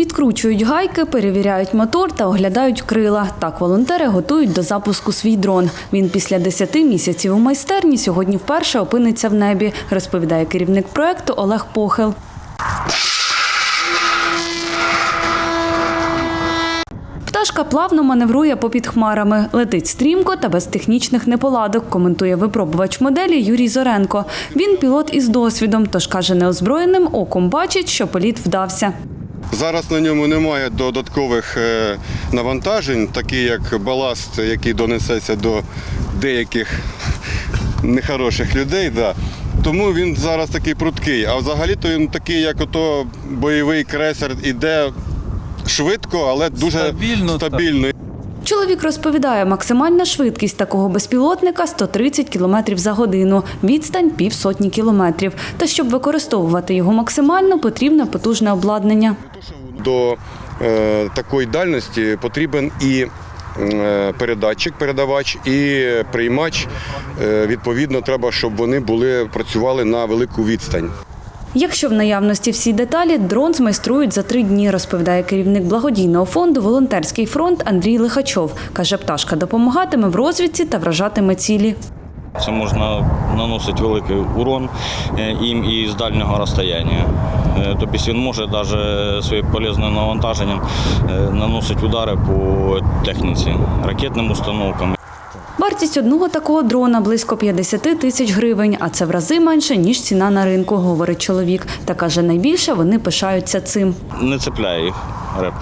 Підкручують гайки, перевіряють мотор та оглядають крила. Так волонтери готують до запуску свій дрон. Він після 10 місяців у майстерні сьогодні вперше опиниться в небі, розповідає керівник проекту Олег Похил. Пташка плавно маневрує попід хмарами, летить стрімко та без технічних неполадок, коментує випробувач моделі Юрій Зоренко. Він пілот із досвідом, тож каже, неозброєним оком бачить, що політ вдався. Зараз на ньому немає додаткових е, навантажень, такі як баласт, який донесеться до деяких нехороших людей. Да. Тому він зараз такий пруткий. А взагалі-то він такий, як ото бойовий кресер, іде швидко, але дуже Стабільно, стабільно. Чоловік розповідає, максимальна швидкість такого безпілотника 130 км за годину, відстань півсотні кілометрів. Та щоб використовувати його максимально, потрібне потужне обладнання. До е, такої дальності потрібен і е, передатчик, передавач, і приймач. Е, відповідно, треба, щоб вони були працювали на велику відстань. Якщо в наявності всі деталі, дрон змайструють за три дні, розповідає керівник благодійного фонду Волонтерський фронт Андрій Лихачов. Каже, пташка допомагатиме в розвідці та вражатиме цілі. Це можна наносити великий урон е, їм і з дальнього розстояння. Е, Тобто він може навіть своїм полезним навантаженням е, наносити удари по техніці, ракетним установкам. Вартість одного такого дрона близько 50 тисяч гривень, а це в рази менше, ніж ціна на ринку, говорить чоловік. Та каже, найбільше вони пишаються цим. Не цепляє їх реп.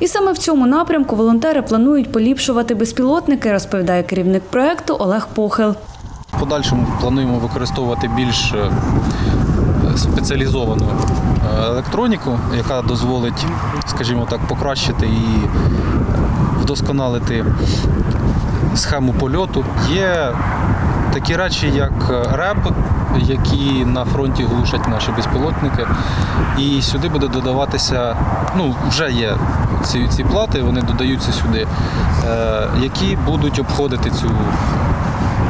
І саме в цьому напрямку волонтери планують поліпшувати безпілотники, розповідає керівник проекту Олег Похил. В подальшому плануємо використовувати більш е, спеціалізовану е, електроніку, яка дозволить, скажімо так, покращити і вдосконалити схему польоту. Є такі речі, як РЕБ, які на фронті глушать наші безпілотники. І сюди буде додаватися, ну, вже є ці, ці плати, вони додаються сюди, е, які будуть обходити цю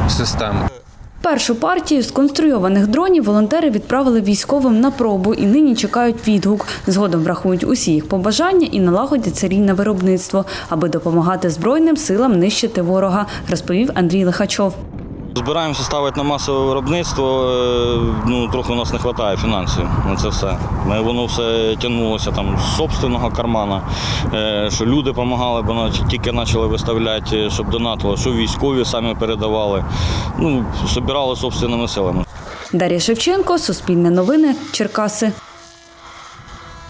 систему. Першу партію сконструйованих дронів волонтери відправили військовим на пробу і нині чекають відгук. Згодом врахують усі їх побажання і налагодять серійне виробництво, аби допомагати Збройним силам нищити ворога, розповів Андрій Лихачов. Збираємося ставити на масове виробництво. е, Ну, трохи у нас не вистачає фінансів на це все. Ми- Воно все тягнулося там з собственного кармана, е, що люди допомагали, бо тільки почали виставляти, е, щоб донатили, що військові самі передавали. Ну, збирали собственними силами. Дар'я Шевченко, Суспільне новини, Черкаси.